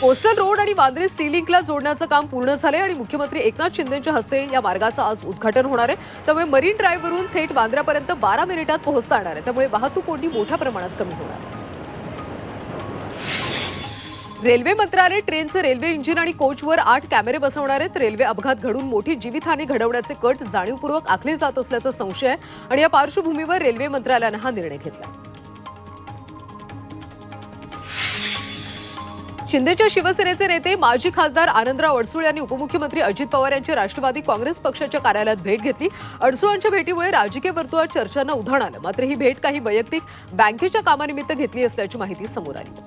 Coastal road आणि Vandre C लिंकला जोडण्याचं काम पूर्ण झालंय आणि मुख्यमंत्री एकनाथ शिंदेच्या हस्ते या मार्गाचं आज उद्घाटन होणार आहे. त्यामुळे मरीन ड्राईव्हवरून थेट वांद्र्यापर्यंत बारा मिनिटात पोहोचता येणार आहे. त्यामुळे वाहतूक कोंडी मोठ्या प्रमाणात कमी होणार आहे. रेल्वे मंत्रालय ट्रेनचे रेल्वे इंजिन आणि कोचवर आठ कॅमेरे बसवणार आहेत. रेल्वे अपघात घडून मोठी जीवितहानी घडवण्याचे कट जाणीवपूर्वक आखले जात असल्याचा संशय आहे आणि या पार्श्वभूमीवर रेल्वे मंत्रालयानं हा निर्णय घेतला शिंदेच्या शिवसेनेचे नेते माजी खासदार आनंदराव अडसूळ यांनी उपमुख्यमंत्री अजित पवार यांची राष्ट्रवादी काँग्रेस पक्षाच्या कार्यालयात भेट घेतली. अडसूळांच्या भेटीमुळे राजकीय वर्तुळात चर्चांना उधाण आलं. मात्र ही भेट काही वैयक्तिक बँकेच्या कामानिमित्त घेतली असल्याची माहिती समोर आली.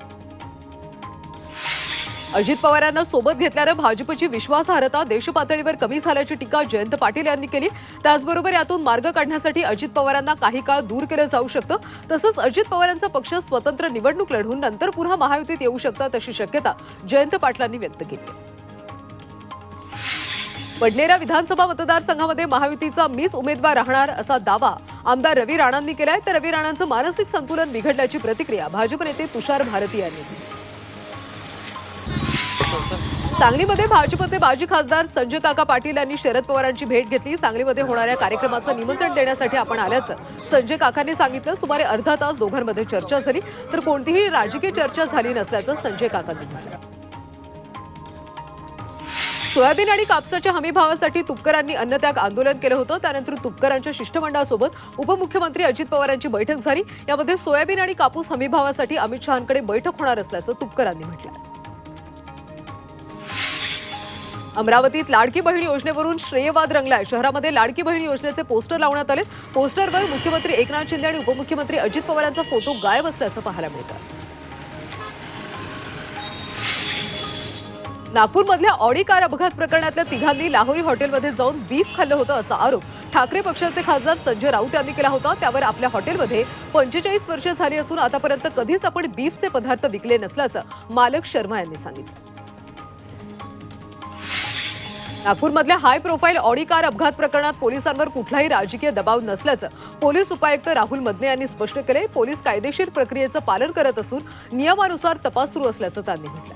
अजित पवारांना सोबत घेतल्यानं भाजपची विश्वासार्हता देशपातळीवर कमी झाल्याची टीका जयंत पाटील यांनी केली. त्याचबरोबर यातून मार्ग काढण्यासाठी अजित पवारांना काही काळ दूर केलं जाऊ शकतं. तसंच अजित पवारांचा पक्ष स्वतंत्र निवडणूक लढवून नंतर पुन्हा महायुतीत येऊ शकतात अशी शक्यता जयंत पाटलांनी व्यक्त केली बडनेरा विधानसभा मतदारसंघामध्ये महायुतीचा मीच उमेदवार राहणार असा दावा आमदार रवी राणांनी केलाय. तर रवी राणांचं मानसिक संतुलन बिघडल्याची प्रतिक्रिया भाजप नेते तुषार भारती यांनी दिली. सांगलीमध्ये भाजपचे माजी खासदार संजय काका पाटील यांनी शरद पवारांची भेट घेतली. सांगलीमध्ये होणाऱ्या कार्यक्रमाचं निमंत्रण देण्यासाठी आपण आल्याचं संजय काकांनी सांगितलं. सुमारे अर्धा तास दोघांमध्ये चर्चा झाली. तर कोणतीही राजकीय चर्चा झाली नसल्याचं संजय काकांनी म्हटलं. सोयाबीन आणि कापसाच्या हमीभावासाठी तुपकरांनी अन्नत्याग आंदोलन केलं होतं. त्यानंतर तुपकरांच्या शिष्टमंडळासोबत उपमुख्यमंत्री अजित पवारांची बैठक झाली. यामध्ये सोयाबीन आणि कापूस हमीभावासाठी अमित शहांकडे बैठक होणार असल्याचं तुपकरांनी म्हटलं. अमरावतीत लाडकी बहीण योजनेवरून श्रेयवाद रंगलाय. शहरामध्ये लाडकी बहीण योजनेचे पोस्टर लावण्यात आले पोस्टरवर मुख्यमंत्री एकनाथ शिंदे आणि उपमुख्यमंत्री अजित पवार यांचा फोटो गायब असल्याचं पाहायला मिळतं. नागपूरमधल्या ऑडी कार अपघात प्रकरणातल्या तिघांनी लाहोरी हॉटेलमध्ये जाऊन बीफ खाल्लं होतं असा आरोप ठाकरे पक्षाचे खासदार संजय राऊत यांनी केला होता. त्यावर आपल्या हॉटेलमध्ये पंचेचाळीस वर्ष झाली असून आतापर्यंत कधीच आपण बीफचे पदार्थ विकले नसल्याचं मालक शर्मा यांनी सांगितलं. नागपूरमधल्या हाय प्रोफाईल ऑडी कार अपघात प्रकरणात पोलिसांवर कुठलाही राजकीय दबाव नसल्याचं पोलीस उपायुक्त राहुल मदने यांनी स्पष्ट केले. पोलीस कायदेशीर प्रक्रियेचं पालन करत असून नियमानुसार तपास सुरू असल्याचं त्यांनी म्हटलं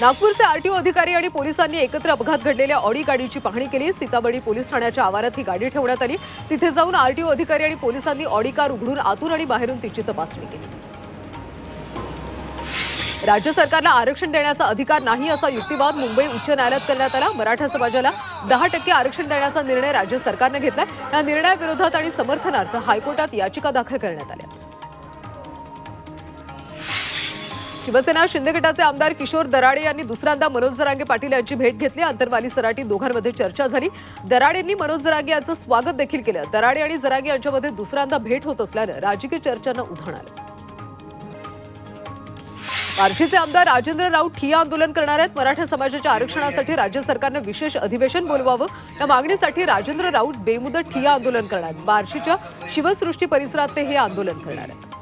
नागपूरचे आरटीओ अधिकारी आणि पोलिसांनी एकत्र अपघात घडलेल्या ऑडी गाडीची पाहणी केली. सीताबर्डी पोलीस ठाण्याच्या आवारात ही गाडी ठेवण्यात आली. तिथे जाऊन आरटीओ अधिकारी आणि पोलिसांनी ऑडी कार उघडून आतून आणि बाहेरून तिची तपासणी केली. राज्य सरकारला आरक्षण देण्याचा अधिकार नाही असा युक्तिवाद मुंबई उच्च न्यायालयात करण्यात आला. मराठा समाजाला दहा टक्के आरक्षण देण्याचा निर्णय राज्य सरकारनं घेतलाय. या निर्णयाविरोधात आणि समर्थनार्थ हायकोर्टात याचिका दाखल करण्यात आल्या. शिवसेना शिंदे गटाचे आमदार किशोर दराडे यांनी दुसऱ्यांदा मनोज जरांगे पाटील यांची भेट घेतली. अंतरवाली सराटी दोघांमध्ये चर्चा झाली. दराडेंनी मनोज जरांगे यांचं स्वागत देखील केलं. दराडे आणि जरांगे यांच्यामध्ये दुसऱ्यांदा भेट होत असल्यानं राजकीय चर्चांना उधाण आलं. बार्शीचे आमदार राजेंद्र राऊत ठिया आंदोलन करणार आहेत. मराठा समाजाच्या आरक्षणासाठी राज्य सरकारनं विशेष अधिवेशन बोलवावं. या मागणीसाठी राजेंद्र राऊत बेमुदत ठिया आंदोलन करणार आहेत. बार्शीच्या शिवसृष्टी परिसरात ते हे आंदोलन करणार आहेत.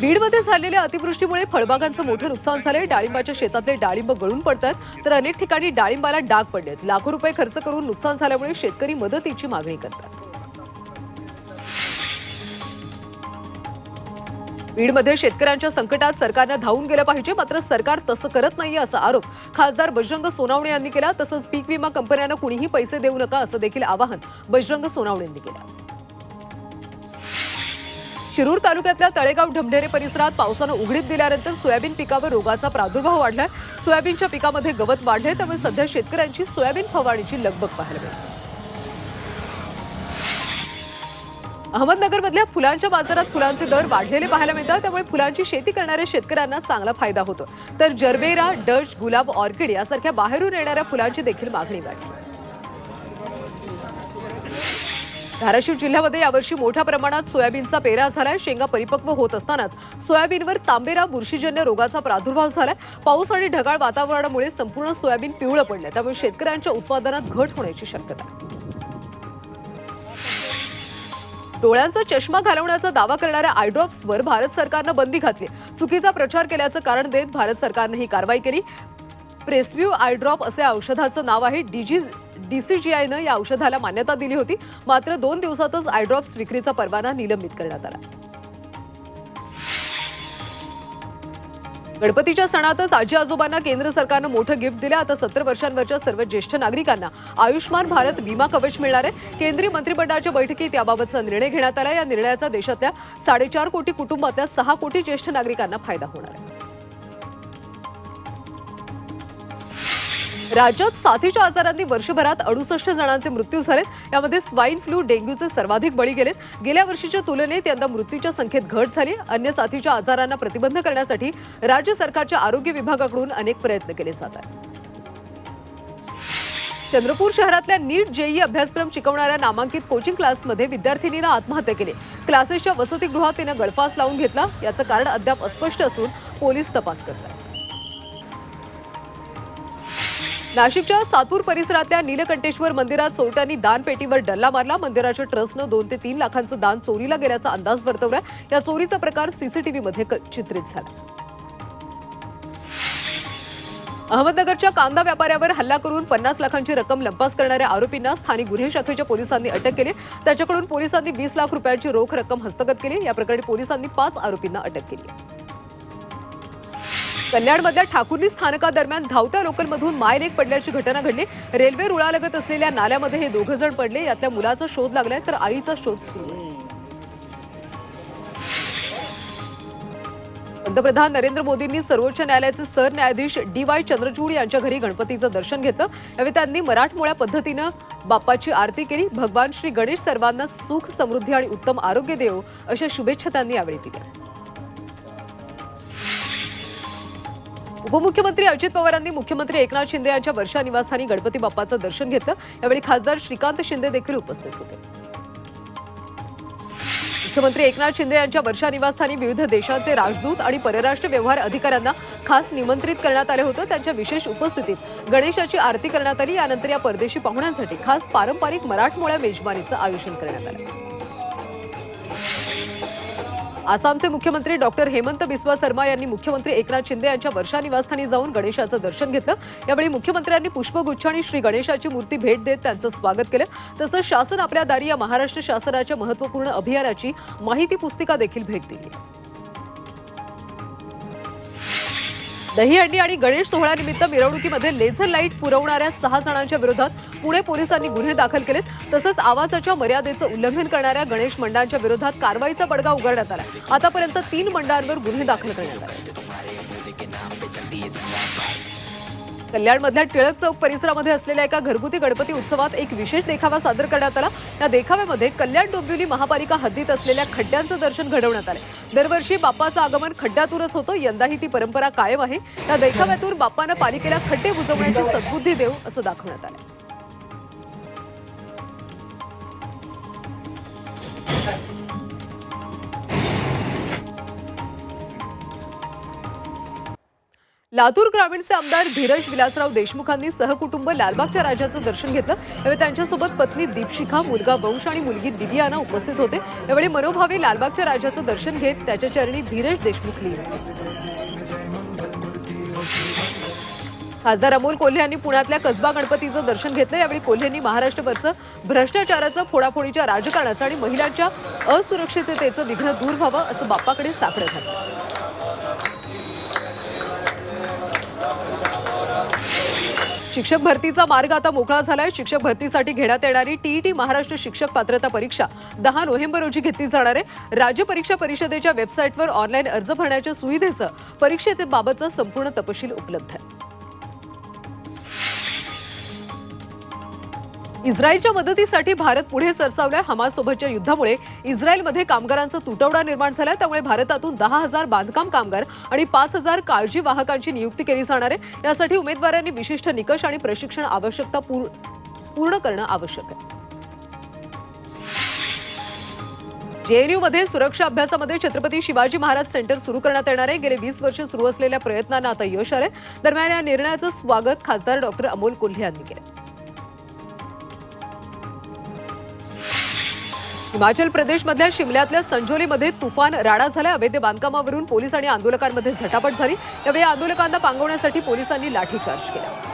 बीडमध्ये झालेल्या अतिवृष्टीमुळे फळबागांचं मोठं नुकसान झालंय. डाळिंबाच्या शेतातले डाळिंब गळून पडतात. तर अनेक ठिकाणी डाळिंबाला डाग पडलेत. लाखो रुपये खर्च करून नुकसान झाल्यामुळे शेतकरी मदतीची मागणी करतात. बीडमध्ये शेतकऱ्यांच्या संकटात सरकारनं धावून गेलं पाहिजे मात्र सरकार तसं करत नाहीये असा आरोप खासदार बजरंग सोनावणे यांनी केला. तसंच पीक विमा कंपन्यांना कुणीही पैसे देऊ नका असं देखील आवाहन बजरंग सोनावणे यांनी केलं. शिरूर तालुक्यातल्या तळेगाव ढमढेरे परिसरात पावसानं उघडीप दिल्यानंतर सोयाबीन पिकावर रोगाचा प्रादुर्भाव वाढलाय. सोयाबीनच्या पिकामध्ये गवत वाढले त्यामुळे सध्या शेतकऱ्यांची सोयाबीन फवारणीची लगबग पाहायला मिळते. अहमदनगरमधल्या फुलांच्या बाजारात फुलांचे दर वाढलेले पाहायला मिळतात त्यामुळे फुलांची शेती करणाऱ्या शेतकऱ्यांना चांगला फायदा होतो. तर जरबेरा डच गुलाब ऑर्किड यासारख्या बाहेरून येणाऱ्या फुलांची देखील मागणी वाढली. धाराशिव जिल्ह्यामध्ये यावर्षी मोठ्या प्रमाणात सोयाबीनचा पेरा झालाय. शेंगा परिपक्व होत असतानाच सोयाबीनवर तांबेरा बुरशीजन्य रोगाचा प्रादुर्भाव झालाय. पाऊस आणि ढगाळ वातावरणामुळे संपूर्ण सोयाबीन पिवळं पडलं त्यामुळे शेतकऱ्यांच्या उत्पादनात घट होण्याची शक्यता डोळ्यांचा चष्मा घालवण्याचा दावा करणाऱ्या आयड्रॉप्सवर भारत सरकारनं बंदी घातली. चुकीचा प्रचार केल्याचं कारण देत भारत सरकारनं ही कारवाई केली. प्रेस्व्यू आयड्रॉप असे औषधाचं नाव आहे. डिजीज डीसीजीआयनं या औषधाला मान्यता दिली होती. मात्र दोन दिवसातच आयड्रॉप्स विक्रीचा परवाना निलंबित करण्यात आला. गणपतीच्या सणातच आजी आजोबांना केंद्र सरकारनं मोठं गिफ्ट दिलं. आता सत्तर वर्षांवरच्या सर्व ज्येष्ठ नागरिकांना आयुष्मान भारत विमा कवच मिळणार आहे. केंद्रीय मंत्रिमंडळाच्या बैठकीत याबाबतचा निर्णय घेण्यात आला. या निर्णयाचा देशातल्या साडेचार कोटी कुटुंबातल्या सहा कोटी ज्येष्ठ नागरिकांना फायदा होणार आहे. राज्यात साथीच्या आजारांनी वर्षभरात अडुसष्ट जणांचे मृत्यू झालेत. यामध्ये स्वाईन फ्लू डेंग्यूचे सर्वाधिक बळी गेलेत. गेल्या वर्षीच्या तुलनेत यंदा मृत्यूच्या संख्येत घट झाली. अन्य साथीच्या आजारांना प्रतिबंध करण्यासाठी राज्य सरकारच्या आरोग्य विभागाकडून अनेक प्रयत्न केले जात आहेत. चंद्रपूर शहरातल्या नीट जेई अभ्यासक्रम शिकवणाऱ्या नामांकित कोचिंग क्लासमध्ये विद्यार्थिनीनं आत्महत्या केली. क्लासेसच्या वसतिगृहात तिनं गळफास लावून घेतला. याचं कारण अद्याप अस्पष्ट असून पोलीस तपास करतात. नाशिकच्या सातपूर परिसरातल्या नीलकंठेश्वर मंदिरात चोरट्यांनी दानपेटीवर डल्ला मारला. मंदिराच्या ट्रस्टनं दोन ते तीन लाखांचं दान चोरीला गेल्याचा अंदाज वर्तवला या चोरीचा प्रकार सीसीटीव्हीमध्ये चित्रित झाला. अहमदनगरच्या कांदा व्यापाऱ्यावर हल्ला करून पन्नास लाखांची रक्कम लंपास करणाऱ्या आरोपींना स्थानिक गुन्हे शाखेच्या पोलिसांनी अटक केली. त्याच्याकडून पोलिसांनी वीस लाख रुपयांची रोख रक्कम हस्तगत केली. या प्रकरणी पोलिसांनी पाच आरोपींना अटक केली. कल्याणमधल्या ठाकुर्ली स्थानकादरम्यान धावत्या लोकलमधून मायलेक पडल्याची घटना घडली. रेल्वे रुळालगत असलेल्या नाल्यामध्ये हे दोघं जण पडले. यातल्या मुलाचा शोध लागलाय तर आईचा शोध सुरू पंतप्रधान नरेंद्र मोदींनी सर्वोच्च न्यायालयाचे सरन्यायाधीश डी वाय चंद्रचूड यांच्या घरी गणपतीचं दर्शन घेतलं. यावेळी त्यांनी मराठमोळ्या पद्धतीनं बाप्पाची आरती केली. भगवान श्री गणेश सर्वांना सुख समृद्धी आणि उत्तम आरोग्य देव अशा शुभेच्छा त्यांनी यावेळी दिल्या. उपमुख्यमंत्री अजित पवारांनी मुख्यमंत्री एकनाथ शिंदे यांच्या वर्षा निवासस्थानी गणपती बाप्पाचं दर्शन घेतलं. यावेळी खासदार श्रीकांत शिंदे देखील उपस्थित होते. मुख्यमंत्री एकनाथ शिंदे यांच्या वर्षा निवासस्थानी विविध देशांचे राजदूत आणि परराष्ट्र व्यवहार अधिकाऱ्यांना खास निमंत्रित करण्यात आले होतं. त्यांच्या विशेष उपस्थितीत गणेशाची आरती करण्यात आली. यानंतर या परदेशी पाहुण्यांसाठी खास पारंपरिक मराठमोळ्या मेजबानीचं आयोजन करण्यात आलं. आसामचे मुख्यमंत्री डॉक्टर हेमंत बिस्वा शर्मा यांनी मुख्यमंत्री एकनाथ शिंदे यांच्या वर्षा निवासस्थानी जाऊन गणेशाचं दर्शन घेतलं. यावेळी मुख्यमंत्र्यांनी पुष्पगुच्छ आणि श्री गणेशाची मूर्ती भेट देत त्यांचं स्वागत केलं. तसंच शासन आपल्या दारी या महाराष्ट्र शासनाच्या महत्त्वपूर्ण अभियानाची माहिती पुस्तिका देखील भेट दिली. दहीहंडी आणि गणेश सोहळ्यानिमित्त मिरवणुकीमध्ये लेझर लाइट पुरवणाऱ्या सहा जणांच्या विरोधात पुणे पोलिसांनी गुन्हे दाखल केलेत. तसंच आवाजाच्या मर्यादेचं उल्लंघन करणाऱ्या गणेश मंडळांच्या विरोधात कारवाईचा बडगा उघडण्यात आला आतापर्यंत तीन मंडळांवर गुन्हे दाखल करण्यात आले. कल्याणमधल्या टिळक चौक परिसरामध्ये असलेल्या एका घरगुती गणपती उत्सवात एक विशेष देखावा सादर करण्यात आला. या देखाव्यामध्ये कल्याण डोंबिवली महापालिका हद्दीत असलेल्या खड्ड्यांचं दर्शन घडवण्यात आलं. दरवर्षी बाप्पाचं आगमन खड्ड्यातूनच होतं. यंदाही ती परंपरा कायम आहे. या देखाव्यातून बाप्पानं पालिकेला खड्डे बुजवण्याची सद्बुद्धी देऊ असं दाखवण्यात आलं. लातूर ग्रामीणचे आमदार धीरज विलासराव देशमुखांनी सहकुटुंब लालबागच्या राजाचं दर्शन घेतलं. यावेळी त्यांच्यासोबत पत्नी दीपशिखा मुलगा वंश आणि मुलगी दिव्याना उपस्थित होते. यावेळी मनोभावे लालबागच्या राजाचं दर्शन घेत त्याच्या चरणी धीरज देशमुख लीन खासदार अमोल कोल्हे यांनी पुण्यातल्या कसबा गणपतीचं दर्शन घेतलं. यावेळी कोल्हेंनी महाराष्ट्रभरचं भ्रष्टाचाराचं फोडाफोडीच्या राजकारणाचं आणि महिलांच्या असुरक्षिततेचं विघ्न दूर व्हावं असं बाप्पाकडे साकडं घातलं शिक्षक भरतीचा मार्ग आता मोकळा झालाय. शिक्षक भरतीसाठी घेण्यात येणारी टीईटी महाराष्ट्र शिक्षक पात्रता परीक्षा दहा नोव्हेंबर रोजी घेतली जाणार आहे. राज्य परीक्षा परिषदेच्या वेबसाईटवर ऑनलाईन अर्ज भरण्याच्या सुविधेसह परीक्षेबाबतचा संपूर्ण तपशील उपलब्ध आहे. इस्रायलच्या मदतीसाठी भारत पुढे सरसावलाय हमाससोबतच्या युद्धामुळे. इस्रायलमध्ये कामगारांचा तुटवडा निर्माण झाला त्यामुळे भारतातून दहा हजार बांधकाम कामगार आणि पाच हजार काळजी वाहकांची नियुक्ती केली जाणार आहे. यासाठी उमेदवारांनी विशिष्ट निकष आणि प्रशिक्षण आवश्यकता पूर्ण करणं आवश्यक आहे. जेएनयूमध्ये सुरक्षा अभ्यासामध्ये छत्रपती शिवाजी महाराज सेंटर सुरू करण्यात येणार आहे. गेले वीस वर्ष सुरू असलेल्या प्रयत्नांना आता यश आलं दरम्यान या निर्णयाचं स्वागत खासदार डॉक्टर अमोल कोल्हे यांनी केलं हिमाचल प्रदेशमधल्या शिमल्यातल्या संजोलीमध्ये तुफान राडा झाला अवैध बांधकामावरून पोलीस आणि आंदोलकांमध्ये झटापट झाली. यावेळी आंदोलकांना पांगवण्यासाठी पोलिसांनी लाठीचार्ज केला.